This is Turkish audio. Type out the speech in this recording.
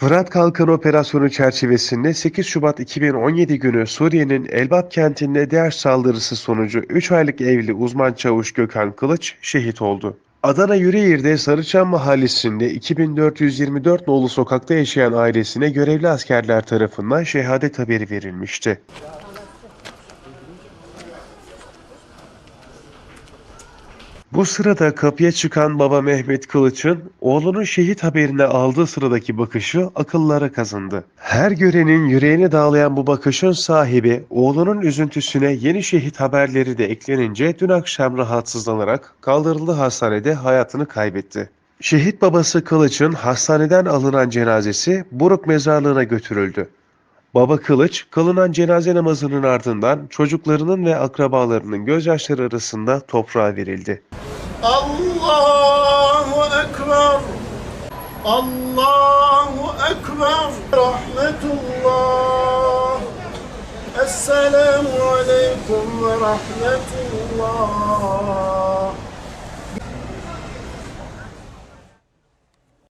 Fırat Kalkanı Operasyonu çerçevesinde 8 Şubat 2017 günü Suriye'nin Elbap kentinde DAEŞ saldırısı sonucu 3 aylık evli uzman çavuş Gökhan Kılıç şehit oldu. Adana Yüreğir'de Sarıçam Mahallesi'nde 2424 nolu sokakta yaşayan ailesine görevli askerler tarafından şehadet haberi verilmişti. Bu sırada kapıya çıkan baba Mehmet Kılıç'ın oğlunun şehit haberini aldığı sıradaki bakışı akıllara kazındı. Her görenin yüreğini dağlayan bu bakışın sahibi oğlunun üzüntüsüne yeni şehit haberleri de eklenince dün akşam rahatsızlanarak kaldırıldığı hastanede hayatını kaybetti. Şehit babası Kılıç'ın hastaneden alınan cenazesi Buruk mezarlığına götürüldü. Baba Kılıç, kılınan cenaze namazının ardından çocuklarının ve akrabalarının gözyaşları arasında toprağa verildi. Allahu Ekber. Allahu Ekber. Rahmetullah. Esselamu Aleyküm ve Rahmetullah.